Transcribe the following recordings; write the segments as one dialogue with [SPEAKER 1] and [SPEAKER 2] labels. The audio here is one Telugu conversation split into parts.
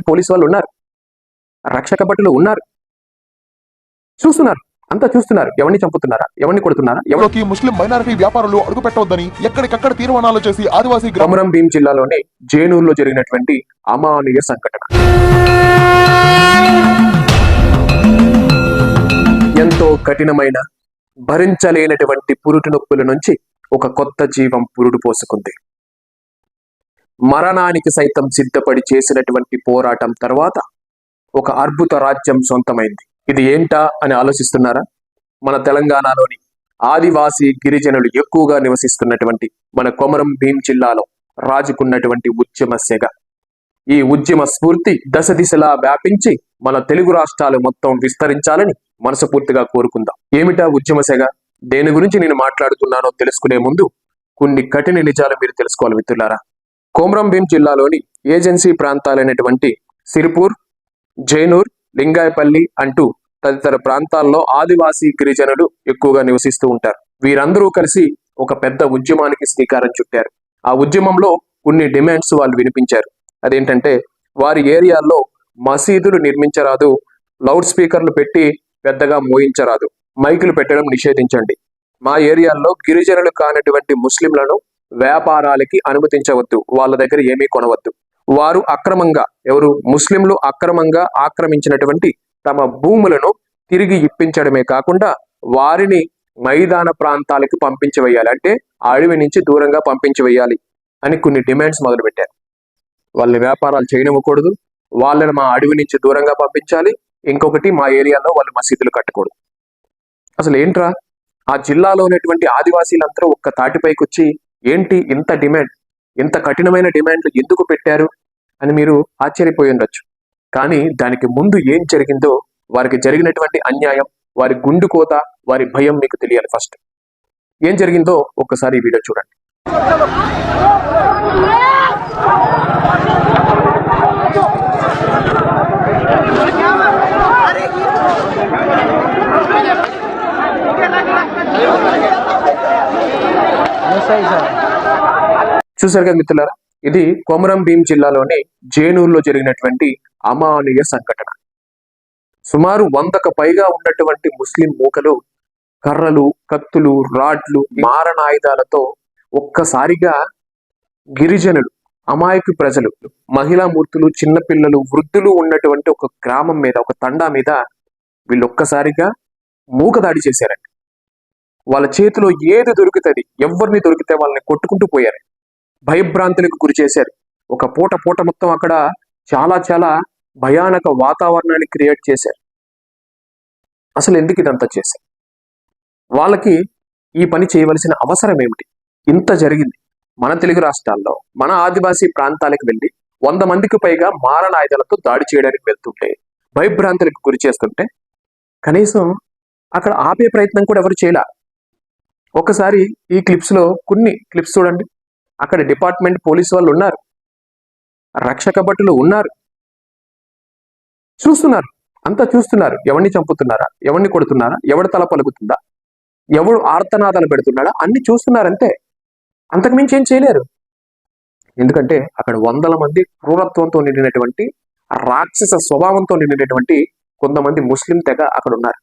[SPEAKER 1] పోలీసు వాళ్ళు ఉన్నారు. రక్షక భటులు ఉన్నారు. చూస్తున్నారు. అంతా చూస్తున్నారు. ఎవరిని చంపుతున్నారా? ఎవరిని కొడుతున్నారా? ఎవరు
[SPEAKER 2] లోకి ముస్లిం మైనారిటీ వ్యాపారులు అడుగు పెట్టవద్దని ఎక్కడికక్కడ తీర్మానాలు చేసి ఆదివాసీ గ్రామ
[SPEAKER 1] కొమరం భీం జిల్లాలోని జేనూరులో జరిగినటువంటి అమానీయ సంఘటన. ఎంతో కఠినమైన భరించలేనటువంటి పురుటి నొప్పుల నుంచి ఒక కొత్త జీవం పురుడు పోసుకుంది. మరణానికి సైతం సిద్ధపడి చేసినటువంటి పోరాటం తర్వాత ఒక అద్భుత రాజ్యం సొంతమైంది. ఇది ఏంటా అని ఆలోచిస్తున్నారా? మన తెలంగాణలోని ఆదివాసీ గిరిజనులు ఎక్కువగా నివసిస్తున్నటువంటి మన కొమరం భీం జిల్లాలో రాజుకున్నటువంటి ఉద్యమ సెగ. ఈ ఉద్యమ స్ఫూర్తి దశ దిశలా వ్యాపించి మన తెలుగు రాష్ట్రాలు మొత్తం విస్తరించాలని మనస్ఫూర్తిగా కోరుకుందాం. ఏమిటా ఉద్యమ సెగ? దేని గురించి నేను మాట్లాడుతున్నానో తెలుసుకునే ముందు కొన్ని కఠిన నిజాలు మీరు తెలుసుకోవాలి మిత్రులారా. కొమరం జిల్లాలోని ఏజెన్సీ ప్రాంతాలైనటువంటి సిరిపూర్ జైనూర్ లింగాయపల్లి అంటూ తదితర ప్రాంతాల్లో ఆదివాసీ గిరిజనులు ఎక్కువగా నివసిస్తూ ఉంటారు. వీరందరూ కలిసి ఒక పెద్ద ఉద్యమానికి శ్రీకారం చుట్టారు. ఆ ఉద్యమంలో కొన్ని డిమాండ్స్ వాళ్ళు వినిపించారు. అదేంటంటే వారి ఏరియాల్లో మసీదులు నిర్మించరాదు లౌడ్ స్పీకర్లు పెట్టి పెద్దగా మోయించరాదు. మైకులు పెట్టడం నిషేధించండి. మా ఏరియాల్లో గిరిజనులు కానటువంటి ముస్లింలను వ్యాపారాలకి అనుమతించవద్దు వాళ్ళ దగ్గర ఏమీ కొనవద్దు. వారు అక్రమంగా ఎవరు ముస్లింలు అక్రమంగా ఆక్రమించినటువంటి తమ భూములను తిరిగి ఇప్పించడమే కాకుండా వారిని మైదాన ప్రాంతాలకు పంపించవేయాలి అంటే అడవి నుంచి దూరంగా పంపించవేయాలి అని కొన్ని డిమాండ్స్ మొదలుపెట్టారు. వాళ్ళ వ్యాపారాలు చేయనివ్వకూడదు. వాళ్ళని మా అడవి నుంచి దూరంగా పంపించాలి. ఇంకొకటి మా ఏరియాలో వాళ్ళు మసీదులు కట్టకూడదు. అసలు ఏంట్రా? ఆ జిల్లాలో ఉన్నటువంటి ఆదివాసీలందరూ ఒక్క తాటిపైకి వచ్చి ఏంటి ఇంత డిమాండ్? ఇంత కఠినమైన డిమాండ్లు ఎందుకు పెట్టారు? అని మీరు ఆశ్చర్యపోయి ఉండొచ్చు. కానీ దానికి ముందు ఏం జరిగిందో వారికి జరిగినటువంటి అన్యాయం వారి గుండు కోత వారి భయం మీకు తెలియాలి ఫస్ట్. ఏం జరిగిందో ఒక్కసారి వీడియో చూడండి. చూసారు కదా మిత్రులారా? ఇది కొమరం భీం జిల్లాలోని జేనూరులో జరిగినటువంటి అమానీయ సంఘటన. సుమారు వందకు పైగా ఉన్నటువంటి ముస్లిం మూకలు కర్రలు కత్తులు రాడ్లు మారణాయుధాలతో ఒక్కసారిగా గిరిజనులు అమాయకు ప్రజలు మహిళా మూర్తులు చిన్నపిల్లలు వృద్ధులు ఉన్నటువంటి ఒక గ్రామం మీద ఒక తండా మీద వీళ్ళు ఒక్కసారిగా మూకదాడి చేశారండి వాళ్ళ చేతిలో ఏది దొరుకుతుంది ఎవరిని దొరికితే వాళ్ళని కొట్టుకుంటూ పోయారు. భయభ్రాంతులకు గురి చేశారు. ఒక పూట పూట మొత్తం అక్కడ చాలా చాలా భయానక వాతావరణాన్ని క్రియేట్ చేశారు. అసలు ఎందుకు ఇదంతా చేశారు? వాళ్ళకి ఈ పని చేయవలసిన అవసరం ఏమిటి? ఇంత జరిగింది. మన తెలుగు రాష్ట్రాల్లో మన ఆదివాసీ ప్రాంతాలకు వెళ్ళి వంద మందికి పైగా మారణాయుధాలతో దాడి చేయడానికి వెళ్తుంటే భయభ్రాంతులకు గురి చేస్తుంటే కనీసం అక్కడ ఆపే ప్రయత్నం కూడా ఎవరు చేయలే? ఒకసారి ఈ క్లిప్స్లో కొన్ని క్లిప్స్ చూడండి. అక్కడ డిపార్ట్మెంట్ పోలీసు వాళ్ళు ఉన్నారు. రక్షక భటులు ఉన్నారు. చూస్తున్నారు. అంతా చూస్తున్నారు. ఎవరిని చంపుతున్నారా? ఎవరిని కొడుతున్నారా? ఎవడు తల పలుకుతుందా? ఎవడు ఆర్తనాదాలు పెడుతున్నాడా? అన్ని చూస్తున్నారంతే. అంతకుమించి ఏం చేయలేరు. ఎందుకంటే అక్కడ వందల మంది క్రూరత్వంతో నిండినటువంటి రాక్షస స్వభావంతో నిండినటువంటి కొంతమంది ముస్లిం తెగ అక్కడ ఉన్నారు.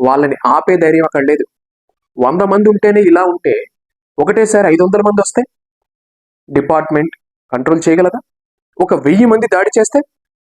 [SPEAKER 1] వాళ్ళని ఆపే ధైర్యం అక్కడ లేదు. వంద మంది ఉంటేనే ఇలా ఉంటే ఒకటేసారి ఐదు వందల మంది వస్తే డిపార్ట్మెంట్ కంట్రోల్ చేయగలదా? ఒక వెయ్యి మంది దాడి చేస్తే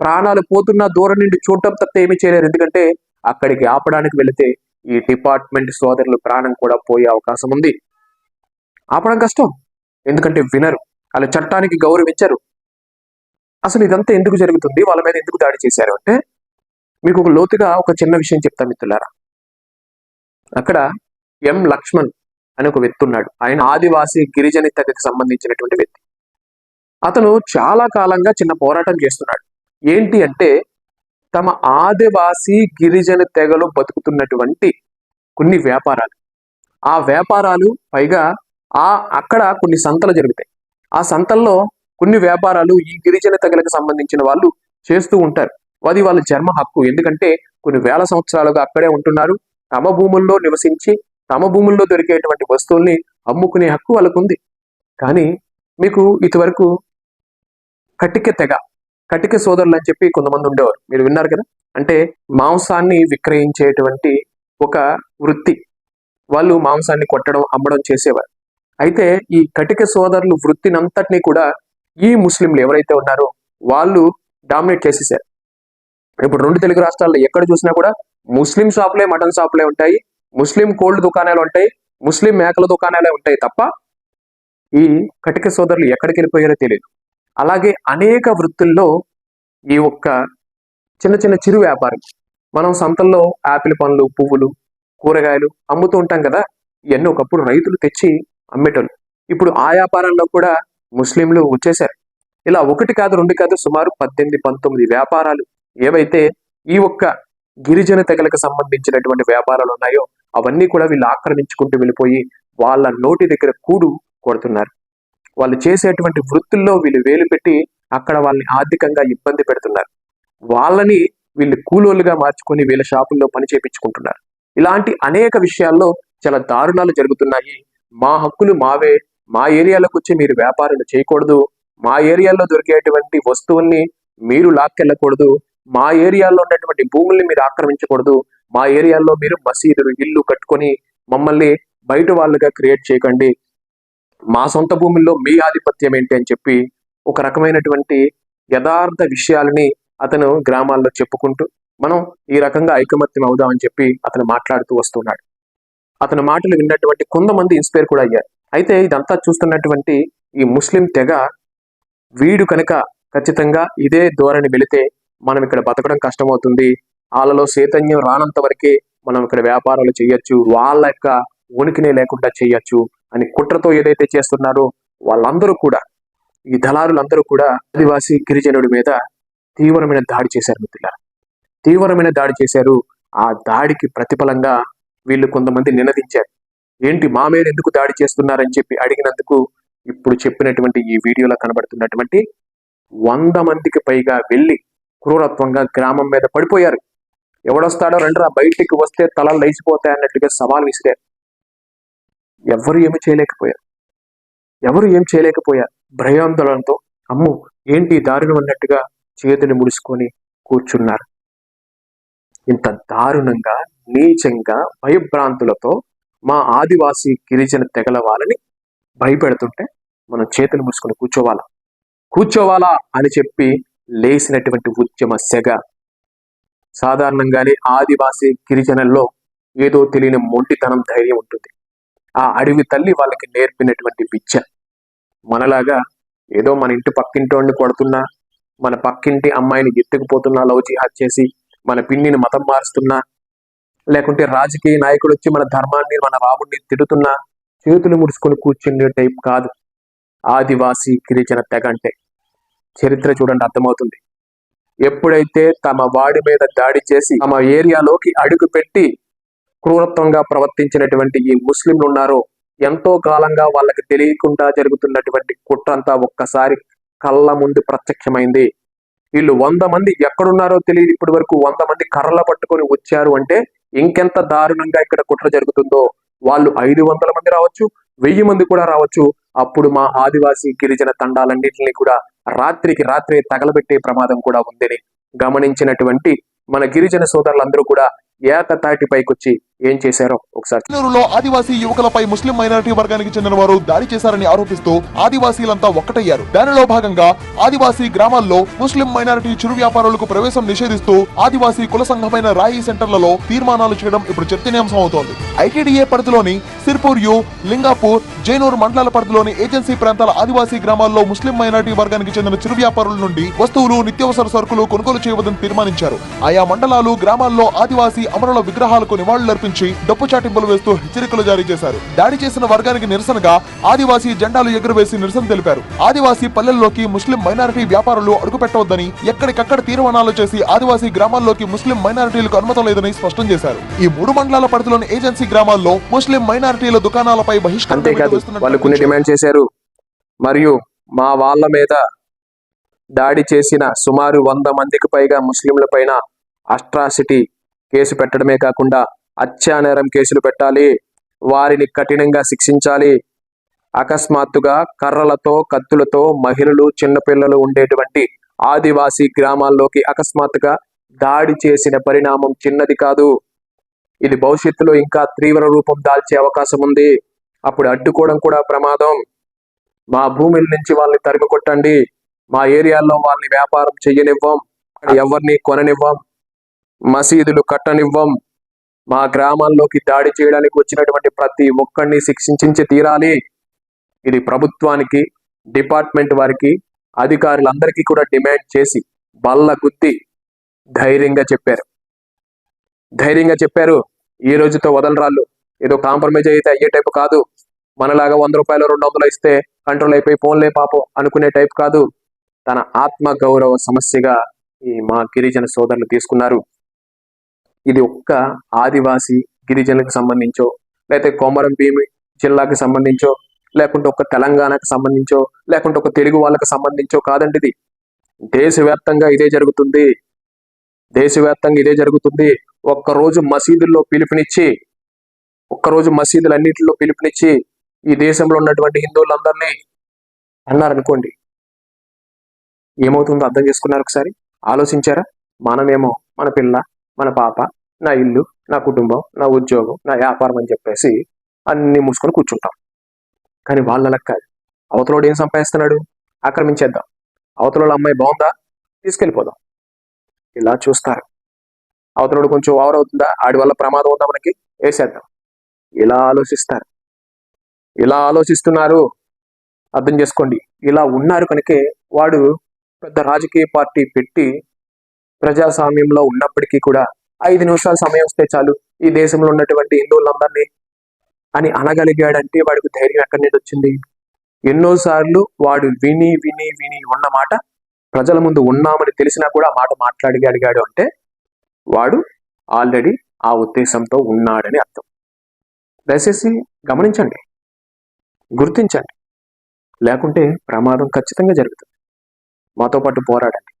[SPEAKER 1] ప్రాణాలు పోతున్న దూరం నుండి చూడటం తప్ప ఏమీ చేయలేరు. ఎందుకంటే అక్కడికి ఆపడానికి వెళితే ఈ డిపార్ట్మెంట్ సోదరులు ప్రాణం కూడా పోయే అవకాశం ఉంది. ఆపడం కష్టం. ఎందుకంటే వినరు. వాళ్ళ చట్టానికి గౌరవించరు. అసలు ఇదంతా ఎందుకు జరుగుతుంది? వాళ్ళ మీద ఎందుకు దాడి చేశారు? అంటే మీకు ఒక లోతుగా ఒక చిన్న విషయం చెప్తా మిత్రులారా. అక్కడ ఎం లక్ష్మణ్ అని ఒక వ్యక్తి ఉన్నాడు. ఆయన ఆదివాసీ గిరిజన తెగకి సంబంధించినటువంటి వ్యక్తి. అతను చాలా కాలంగా చిన్న పోరాటం చేస్తున్నాడు. ఏంటి అంటే తమ ఆదివాసీ గిరిజన తెగలో బతుకుతున్నటువంటి కొన్ని వ్యాపారాలు. ఆ వ్యాపారాలు పైగా ఆ అక్కడ కొన్ని సంతలు జరుగుతాయి. ఆ సంతల్లో కొన్ని వ్యాపారాలు ఈ గిరిజన తెగలకు సంబంధించిన వాళ్ళు చేస్తూ ఉంటారు. అది వాళ్ళ జన్మ హక్కు. ఎందుకంటే కొన్ని వేల సంవత్సరాలుగా అక్కడే ఉంటున్నారు. తమ భూముల్లో నివసించి తమ భూముల్లో దొరికేటువంటి వస్తువుల్ని అమ్ముకునే హక్కు వాళ్ళకు ఉంది కానీ మీకు ఇదివరకు కట్టిక తెగ కటిక సోదరులు అని చెప్పి కొంతమంది ఉండేవారు. మీరు విన్నారు కదా? అంటే మాంసాన్ని విక్రయించేటువంటి ఒక వృత్తి. వాళ్ళు మాంసాన్ని కొట్టడం అమ్మడం చేసేవారు. అయితే ఈ కటిక సోదరులు వృత్తినంతటినీ కూడా ఈ ముస్లింలు ఎవరైతే ఉన్నారో వాళ్ళు డామినేట్ చేసేసారు ఇప్పుడు రెండు తెలుగు రాష్ట్రాల్లో ఎక్కడ చూసినా కూడా ముస్లిం షాపులే మటన్ షాపులే ఉంటాయి. ముస్లిం కోల్డ్ దుకాణాలు ఉంటాయి ముస్లిం మేకల దుకాణాలే ఉంటాయి తప్ప ఈ కటిక సోదరులు ఎక్కడికి వెళ్ళిపోయారో తెలియదు. అలాగే అనేక వృత్తుల్లో ఈ ఒక్క చిన్న చిన్న చిరు వ్యాపారం మనం సంతల్లో ఆపిల్ పండ్లు పువ్వులు కూరగాయలు అమ్ముతూ ఉంటాం కదా ఇవన్నీ ఒకప్పుడు రైతులు తెచ్చి అమ్మేటోళ్ళు. ఇప్పుడు ఆ వ్యాపారంలో కూడా ముస్లింలు వచ్చేసారు ఇలా ఒకటి కాదు రెండు కాదు సుమారు పద్దెనిమిది పంతొమ్మిది వ్యాపారాలు ఏవైతే ఈ ఒక్క గిరిజన తెగలకు సంబంధించినటువంటి వ్యాపారాలు ఉన్నాయో అవన్నీ కూడా వీళ్ళు ఆక్రమించుకుంటూ వెళ్ళిపోయి వాళ్ళ నోటి దగ్గర కూడు కొడుతున్నారు. వాళ్ళు చేసేటువంటి వృత్తుల్లో వీళ్ళు వేలు పెట్టి అక్కడ వాళ్ళని ఆర్థికంగా ఇబ్బంది పెడుతున్నారు. వాళ్ళని వీళ్ళు కూలోళ్ళుగా మార్చుకొని వీళ్ళ షాపుల్లో పని చేపించుకుంటున్నారు. ఇలాంటి అనేక విషయాల్లో చాలా దారుణాలు జరుగుతున్నాయి. మా హక్కులు మావే మా ఏరియాలోకి వచ్చి మీరు వ్యాపారాలు చేయకూడదు మా ఏరియాలో దొరికేటువంటి వస్తువుల్ని మీరు లాక్కెళ్ళకూడదు మా ఏరియాలో ఉన్నటువంటి భూముల్ని మీరు ఆక్రమించకూడదు. మా ఏరియాలో మీరు మసీదులు ఇల్లు కట్టుకొని మమ్మల్ని బయట వాళ్ళుగా క్రియేట్ చేయకండి. మా సొంత భూముల్లో మీ ఆధిపత్యం ఏంటి అని చెప్పి ఒక రకమైనటువంటి యథార్థ విషయాలని అతను గ్రామాల్లో చెప్పుకుంటూ మనం ఈ రకంగా ఐకమత్యం అవుదామని చెప్పి అతను మాట్లాడుతూ వస్తున్నాడు. అతని మాటలు విన్నటువంటి కొంతమంది ఇన్స్పైర్ కూడా అయ్యారు. అయితే ఇదంతా చూస్తున్నటువంటి ఈ ముస్లిం తెగ వీడు కనుక ఖచ్చితంగా ఇదే ధోరణి వెళితే మనం ఇక్కడ బతకడం కష్టమవుతుంది. వాళ్ళలో చైతన్యం రానంత వరకే మనం ఇక్కడ వ్యాపారాలు చేయొచ్చు. వాళ్ళ యొక్క ఉనికినే లేకుండా చేయొచ్చు అని కుట్రతో ఏదైతే చేస్తున్నారో వాళ్ళందరూ కూడా ఈ దళారులందరూ కూడా ఆదివాసీ గిరిజనుడి మీద తీవ్రమైన దాడి చేశారు మిత్రులారా. తీవ్రమైన దాడి చేశారు. ఆ దాడికి ప్రతిఫలంగా వీళ్ళు కొంతమంది నినదించారు. ఏంటి మా మీద ఎందుకు దాడి చేస్తున్నారని చెప్పి అడిగినందుకు ఇప్పుడు చెప్పినటువంటి ఈ వీడియోలో కనబడుతున్నటువంటి వంద మందికి పైగా వెళ్ళి క్రూరత్వంగా గ్రామం మీద పడిపోయారు. ఎవడొస్తాడో రండిరా బయటికి వస్తే తలలు లేచిపోతాయి అన్నట్టుగా సవాల్ విసిరారు. ఎవరు ఏమి చేయలేకపోయారు? ఎవరు ఏం చేయలేకపోయారు? భయాందోళనతో అమ్ము ఏంటి దారుణం అన్నట్టుగా చేతులు ముడుచుకొని కూర్చున్నారు. ఇంత దారుణంగా నీచంగా భయభ్రాంతులతో మా ఆదివాసీ గిరిజన తెగల వాళ్ళని భయపెడుతుంటే మనం చేతులు మూసుకొని కూర్చోవాలా? కూర్చోవాలా అని చెప్పి లేసినటువంటి ఉద్యమ సెగ. సాధారణంగానే ఆదివాసీ గిరిజనుల్లో ఏదో తెలియని మొండితనం ధైర్యం ఉంటుంది. ఆ అడవి తల్లి వాళ్ళకి నేర్పినటువంటి విద్య. మనలాగా ఏదో మన ఇంటి పక్కింటోడిని కొడుతున్నా మన పక్కింటి అమ్మాయిని ఎత్తుకుపోతున్నా లవ్ జిహాద్ చేసి మన పిన్నిని మతం మారుస్తున్నా లేకుంటే రాజకీయ నాయకుడు వచ్చి మన ధర్మాన్ని మన రాముడిని తిడుతున్నా చేతులు ముడుచుకొని కూర్చునే టైప్ కాదు. ఆదివాసీ గిరిజన తెగ అంటే చరిత్ర చూడండి అర్థమవుతుంది. ఎప్పుడైతే తమ వాడి మీద దాడి చేసి తమ ఏరియాలోకి అడుగు పెట్టి క్రూరత్వంగా ప్రవర్తించినటువంటి ఈ ముస్లింలు ఉన్నారో ఎంతో కాలంగా వాళ్ళకి తెలియకుండా జరుగుతున్నటువంటి కుట్రంతా ఒక్కసారి కళ్ళ ముందు ప్రత్యక్షమైంది. వీళ్ళు వంద మంది ఎక్కడున్నారో తెలియదు ఇప్పటి వరకు వంద మంది కర్రల పట్టుకొని వచ్చారు అంటే ఇంకెంత దారుణంగా ఇక్కడ కుట్ర జరుగుతుందో. వాళ్ళు ఐదు వందల మంది రావచ్చు వెయ్యి మంది కూడా రావచ్చు. అప్పుడు మా ఆదివాసీ గిరిజన తండాలన్నింటినీ కూడా రాత్రికి రాత్రే తగలబెట్టే ప్రమాదం కూడా ఉందని గమనించినటువంటి మన గిరిజన సోదరులందరూ కూడా ఏకతాటి పైకొచ్చి ఏం చేశారో ఒకసారి
[SPEAKER 2] ఆదివాసీ యువకులపై ముస్లిం మైనారిటీ వర్గానికి చెందిన వారు దాడి చేశారని ఆరోపిస్తూ ఆదివాసీలంతా ఒక్కటయ్యారు. దానిలో భాగంగా ఆదివాసీ గ్రామాల్లో ముస్లిం మైనారిటీ చిరు వ్యాపారులకు ప్రవేశం నిషేధిస్తూ ఆదివాసీ కుల సంఘమైన రాయి సెంటర్లలో తీర్మానాలు చేయడం ఇప్పుడు చర్చనీయాంశం అవుతోంది ఐటీడీఏ పరిధిలోని సిర్పూర్ యు లింగాపూర్ జైనూర్ మండలాల పరిధిలోని ఏజెన్సీ ప్రాంతాల ఆదివాసీ గ్రామాల్లో ముస్లిం మైనారిటీ వర్గానికి చెందిన చిరు వ్యాపారుల నుండి వస్తువులు నిత్యావసర సరుకులు కొనుగోలు చేయవద్దని తీర్మానించారు. ఆయా మండలాలు గ్రామాల్లో ఆదివాసీ అమరుల విగ్రహాలకు నివాళులర్పించి డప్పు చాటింపులు వేస్తూ హెచ్చరికలు జారీ చేశారు. దాడి చేసిన వర్గానికి నిరసనగా ఆదివాసీ జెండాలు ఎగురవేసి నిరసన తెలిపారు. ఆదివాసీ పల్లెల్లోకి ముస్లిం మైనారిటీ వ్యాపారులు అడుగుపెట్టవద్దని ఎక్కడికక్కడ తీర్మానాలు చేసి ఆదివాసీ గ్రామాల్లోకి ముస్లిం మైనారిటీలకు అనుమతం లేదని స్పష్టం చేశారు. ఈ మూడు మండలాల పరిధిలోని ఏజెన్సీ గ్రామాల్లో ముస్లిం మైనారిటీల దుకాణాలపై బహిష్కరణ
[SPEAKER 1] డిమాండ్ చేశారు. మరియు మా వాళ్ళ మీద దాడి చేసిన సుమారు వంద మందికి పైగా ముస్లింల పైన అస్ట్రాసిటీ కేసు పెట్టడమే కాకుండా అత్యానేరం కేసులు పెట్టాలి. వారిని కఠినంగా శిక్షించాలి. అకస్మాత్తుగా కర్రలతో కత్తులతో మహిళలు చిన్నపిల్లలు ఉండేటువంటి ఆదివాసీ గ్రామాల్లోకి అకస్మాత్తుగా దాడి చేసిన పరిణామం చిన్నది కాదు. ఇది భవిష్యత్తులో ఇంకా తీవ్ర రూపం దాల్చే అవకాశం ఉంది. అప్పుడు అడ్డుకోవడం కూడా ప్రమాదం. మా భూమిల నుంచి వాళ్ళని తరిమి కొట్టండి మా ఏరియాల్లో వాళ్ళని వ్యాపారం చెయ్యనివ్వం. ఎవరిని కొననివ్వం. మసీదులు కట్టనివ్వం. మా గ్రామాల్లోకి దాడి చేయడానికి వచ్చినటువంటి ప్రతి ఒక్కడిని శిక్షించి తీరాలి. ఇది ప్రభుత్వానికి డిపార్ట్మెంట్ వారికి అధికారులందరికీ కూడా డిమాండ్ చేసి బల్ల గుద్ది ధైర్యంగా చెప్పారు. ధైర్యంగా చెప్పారు. ఈ రోజుతో వదలరాళ్ళు. ఏదో కాంప్రమైజ్ అయితే అయ్యే టైపు కాదు. మనలాగా వంద రూపాయలు రెండు వందలు ఇస్తే కంట్రోల్ అయిపోయి ఫోన్లే పాపం అనుకునే టైప్ కాదు. తన ఆత్మ గౌరవ సమస్యగా ఈ మా గిరిజన సోదరులు తీసుకున్నారు. ఇది ఒక్క ఆదివాసి గిరిజనులకు సంబంధించో లేకపోతే కొమరం భీమి జిల్లాకి సంబంధించో లేకుంటే ఒక తెలంగాణకు సంబంధించో లేకుంటే ఒక తెలుగు వాళ్ళకి సంబంధించో కాదండి ఇది. దేశవ్యాప్తంగా ఇదే జరుగుతుంది. దేశవ్యాప్తంగా ఇదే జరుగుతుంది. ఒక్కరోజు మసీదుల్లో పిలుపునిచ్చి ఒక్కరోజు మసీదులన్నింటిలో పిలుపునిచ్చి ఈ దేశంలో ఉన్నటువంటి హిందువులందరినీ అన్నారనుకోండి ఏమవుతుందో అర్థం చేసుకున్నారు ఒకసారి ఆలోచించారా? మనమేమో మన పిల్ల మన పాప నా ఇల్లు నా కుటుంబం నా ఉద్యోగం నా వ్యాపారం అని చెప్పేసి అన్ని మూసుకొని కూర్చుంటాం. కానీ వాళ్ళ కాదు. అవతలోడు ఏం సంపాదిస్తున్నాడు? ఆక్రమించేద్దాం. అవతలలో అమ్మాయి బాగుందా? తీసుకెళ్ళిపోదాం. ఇలా చూస్తారు. అవతలోడు కొంచెం ఓవర్ అవుతుందా? ఆడి వల్ల ప్రమాదం ఉందా మనకి? వేసేద్దాం. ఇలా ఆలోచిస్తారు. ఇలా ఆలోచిస్తున్నారు. అర్థం చేసుకోండి. ఇలా ఉన్నారు కనుకే వాడు పెద్ద రాజకీయ పార్టీ పెట్టి ప్రజాస్వామ్యంలో ఉన్నప్పటికీ కూడా ఐదు నిమిషాల సమయం వస్తే చాలు. ఈ దేశంలో ఉన్నటువంటి హిందువులందరినీ అని అనగలిగాడంటే వాడికి ధైర్యం ఎక్కడి నుండి వచ్చింది? ఎన్నోసార్లు వాడు విని విని విని ఉన్న మాట ప్రజల ముందు ఉన్నామని తెలిసినా కూడా ఆ మాట మాట్లాడి అడిగాడు అంటే వాడు ఆల్రెడీ ఆ ఉద్దేశంతో ఉన్నాడని అర్థం. దయచేసి గమనించండి. గుర్తించండి. లేకుంటే ప్రమాదం ఖచ్చితంగా జరుగుతుంది. మాతో పాటు పోరాడండి.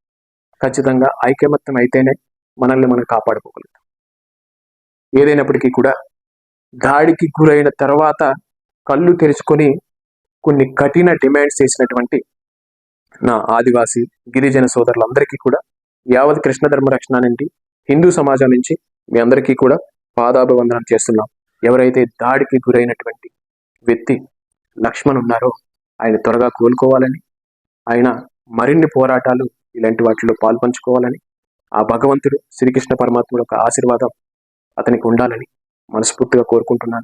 [SPEAKER 1] ఖచ్చితంగా ఐకమత్యం అయితేనే మనల్ని మనం కాపాడుకోగలుగుతాం. ఏదైనప్పటికీ కూడా దాడికి గురైన తర్వాత కళ్ళు తెరుచుకొని కొన్ని కఠిన డిమాండ్స్ చేసినటువంటి నా ఆదివాసి గిరిజన సోదరులందరికీ కూడా యావత్ కృష్ణ ధర్మరక్షణ నుండి హిందూ సమాజం నుంచి మీ అందరికీ కూడా పాదాభివందనం చేస్తున్నాం. ఎవరైతే దాడికి గురైనటువంటి వ్యక్తి లక్ష్మణ్ ఉన్నారో ఆయన త్వరగా కోలుకోవాలని ఆయన మరిన్ని పోరాటాలు ఇలాంటి వాటిలో పాల్పంచుకోవాలని ఆ భగవంతుడు శ్రీకృష్ణ పరమాత్ముడు యొక్క ఆశీర్వాదం అతనికి ఉండాలని మనస్ఫూర్తిగా కోరుకుంటున్నాను.